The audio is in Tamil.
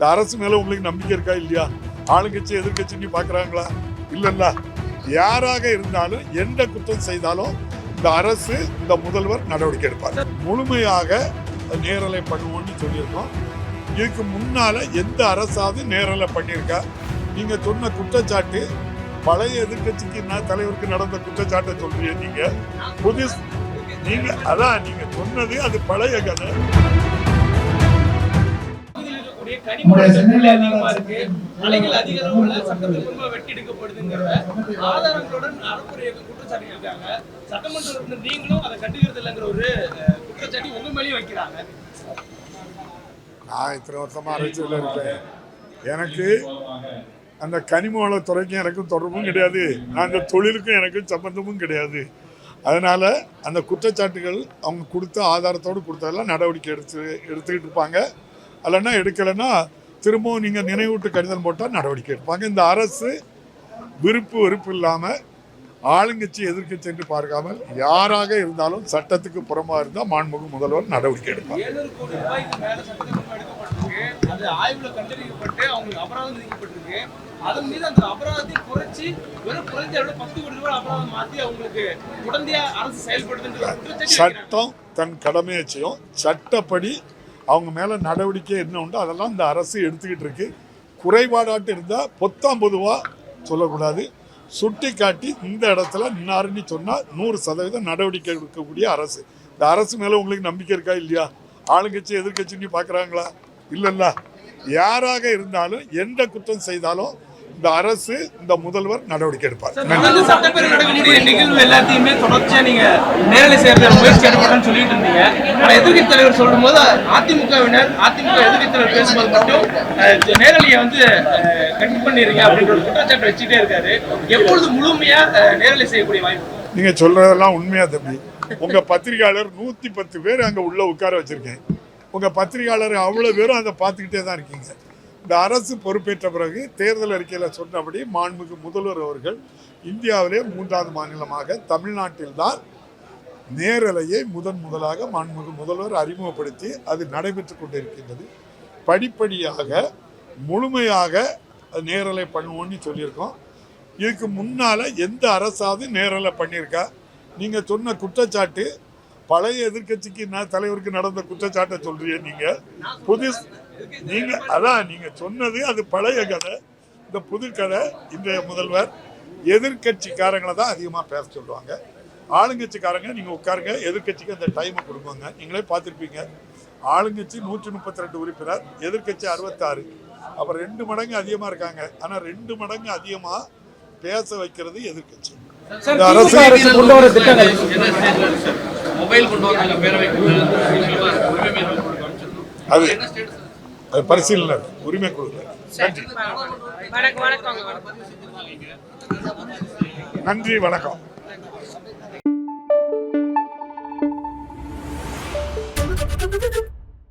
இந்த அரசு மேல உங்களுக்கு நம்பிக்கை இருக்கா இல்லையா? ஆளுங்கட்சி எதிர்கட்சின்னு பார்க்குறாங்களா பாக்குறாங்களா? இல்லல்ல. யாராக இருந்தாலும் எந்த குற்றம் செய்தாலும் இந்த அரசு இந்த முதல்வர் நடவடிக்கை எடுப்பார். முழுமையாக நேரலை பண்ணுவோம்னு சொல்லியிருக்கோம். இதுக்கு முன்னால எந்த அரசாவது நேரலை பண்ணியிருக்கா? நீங்க சொன்ன குற்றச்சாட்டு பழைய எதிர்க்கட்சிக்கு நான் தலைவருக்கு நடந்த குற்றச்சாட்டை சொல்றீங்க நீங்க? புது நீங்க அதான் நீங்க சொன்னது அது பழைய கதை. இருக்கக்கூடிய கனிம சத்துக்கள் அதிகமா இருக்கு. அலைகள் அதிக அளவுல சட்டத்திற்கு வெட்டி எடுக்கப்படுதுங்கிற ஆதாரங்களுடன் அறப்புரை இயக்கம் குற்றச்சாட்டு இருக்காங்க. சட்டமன்ற உறுப்பினர் நீங்களும் அதை கண்டுக்கிறது இல்லைங்கிற ஒரு அஹ், குற்றச்சாட்டு உங்க மேலேயும் வைக்கிறாங்க. நான் இத்தனை வருஷமா அரசியல் இருக்கேன். எனக்கு அந்த கனிம வளத்துறைக்கும் எனக்கும் தொடர்பும் கிடையாது. நான் அந்த தொழிலுக்கும் எனக்கும் சம்பந்தமும் கிடையாது. அதனால அந்த குற்றச்சாட்டுகள் அவங்க கொடுத்த ஆதாரத்தோடு கொடுத்ததெல்லாம் நடவடிக்கை எடுத்து எடுத்துக்கிட்டு இருப்பாங்க. இல்லைன்னா எடுக்கலைன்னா திரும்பவும் நீங்கள் நினைவூட்டு கடிதம் போட்டால் நடவடிக்கை எடுப்பாங்க இந்த அரசு விருப்பு வெறுப்பு இல்லாமல் ஆளுங்கட்சி எதிர்க்கட்சி என்று பார்க்காமல் யாராக இருந்தாலும் சட்டத்துக்கு புறமாக இருந்தால் மாண்புமிகு முதல்வர் நடவடிக்கை எடுப்பார். சட்டம் தன் கடமையை செய்யும். சட்டப்படி அவங்க மேலே நடவடிக்கை என்ன உண்டோ அதெல்லாம் இந்த அரசு எடுத்துக்கிட்டு இருக்கு. குறைபாடாட்டு இருந்தால் பொத்தாம் பொதுவாக சொல்லக்கூடாது. சுட்டி காட்டி இந்த இடத்துல நின்னாருன்னு சொன்னால் நூறு சதவீதம் நடவடிக்கை எடுக்கக்கூடிய அரசு. இந்த அரசு மேலே உங்களுக்கு நம்பிக்கை இருக்கா இல்லையா? ஆளுங்கட்சி எதிர்கட்சின்னு பார்க்குறாங்களா இல்லைல்ல. யாராக இருந்தாலும் எந்த குற்றம் செய்தாலும் இந்த அரசு இந்த முதல்வர் நடவடிக்கை எடுப்பார். எல்லாத்தையுமே தொடர்ச்சியா நீங்க நேரலை செய்யறது முயற்சி எடுக்கணும்னு சொல்லிட்டு இருந்தீங்க. ஆனா எதிர்க்கட்சி தலைவர் சொல்லும் போது அதிமுகவினர் அதிமுக தலைவர் பேசும்போது மட்டும் நேரலையை வந்து கட் பண்ணிருங்க அப்படின்ற குற்றச்சாட்டு வச்சுட்டே இருக்காரு. எப்பொழுது முழுமையா நேரலை செய்யக்கூடிய வாய்ப்பு? நீங்க சொல்றதெல்லாம் உண்மையா தம்பி. உங்க பத்திரிகையாளர் நூத்தி பத்து பேர் அங்க உள்ள உட்கார வச்சிருக்கேன். உங்க பத்திரிகையாளர் அவ்வளவு பேரும் அதை பார்த்துக்கிட்டே தான் இருக்கீங்க. இந்த அரசு பொறுப்பேற்ற பிறகு தேர்தல் அறிக்கையில் சொன்னபடி மாண்புமிகு முதல்வர் அவர்கள் இந்தியாவிலே மூன்றாவது மாநிலமாக தமிழ்நாட்டில்தான் நேரலையை முதன் முதலாக மாண்புமிகு முதல்வர் அறிமுகப்படுத்தி அது நடைபெற்று கொண்டிருக்கின்றது. படிப்படியாக முழுமையாக நேரலை பண்ணுவோம்னு சொல்லியிருக்கோம். இதுக்கு முன்னால் எந்த அரசாவது நேரலை பண்ணியிருக்கா? நீங்கள் சொன்ன குற்றச்சாட்டு பழைய எதிர்க்கட்சிக்கு நான் தலைவருக்கு நடந்த குற்றச்சாட்டை சொல்றீங்க நீங்கள் புது நீங்க அதான் நீங்க சொன்னது அது பழைய கதை இந்த புது கதை இன்றைய முதல்வர் எதிர்க்கட்சிக்காரங்களை தான் அதிகமாக பேச சொல்லுவாங்க ஆளுங்கட்சிக்காரங்க நீங்க உட்காருங்க எதிர்க்கட்சிக்கு அந்த டைமை கொடுப்பாங்க நீங்களே பார்த்துருப்பீங்க ஆளுங்கட்சி நூற்றி முப்பத்தி ரெண்டு உறுப்பினர் எதிர்க்கட்சி அறுபத்தாறு அப்ப ரெண்டு மடங்கு அதிகமா இருக்காங்க ஆனா ரெண்டு மடங்கு அதிகமா பேச வைக்கிறது எதிர்க்கட்சி இந்த அரசு அது அது பரிசீலனை உரிமை குழு நன்றி நன்றி வணக்கம்.